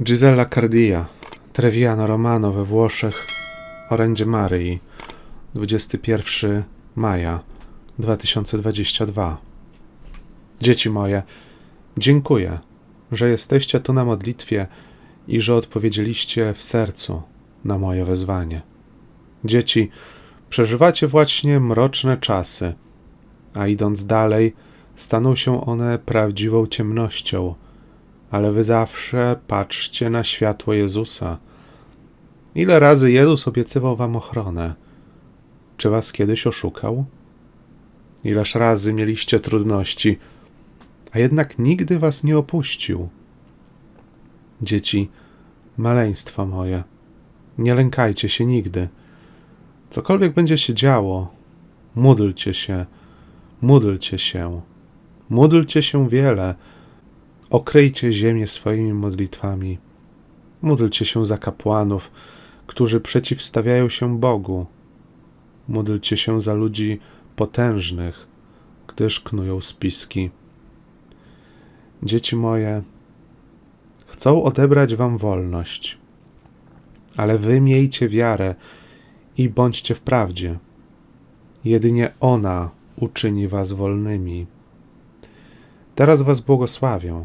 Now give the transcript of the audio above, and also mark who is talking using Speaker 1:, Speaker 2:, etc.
Speaker 1: Gisella Cardia, Treviano Romano we Włoszech, orędzie Maryi, 21 maja 2022. Dzieci moje, dziękuję, że jesteście tu na modlitwie i że odpowiedzieliście w sercu na moje wezwanie. Dzieci, przeżywacie właśnie mroczne czasy, a idąc dalej, staną się one prawdziwą ciemnością, ale wy zawsze patrzcie na światło Jezusa. Ile razy Jezus obiecywał wam ochronę? Czy was kiedyś oszukał? Ileż razy mieliście trudności, a jednak nigdy was nie opuścił. Dzieci, maleństwo moje, nie lękajcie się nigdy. Cokolwiek będzie się działo, módlcie się, módlcie się, módlcie się wiele, okryjcie ziemię swoimi modlitwami. Módlcie się za kapłanów, którzy przeciwstawiają się Bogu. Módlcie się za ludzi potężnych, gdyż knują spiski. Dzieci moje, chcą odebrać wam wolność, ale wy miejcie wiarę i bądźcie w prawdzie. Jedynie ona uczyni was wolnymi. Teraz was błogosławię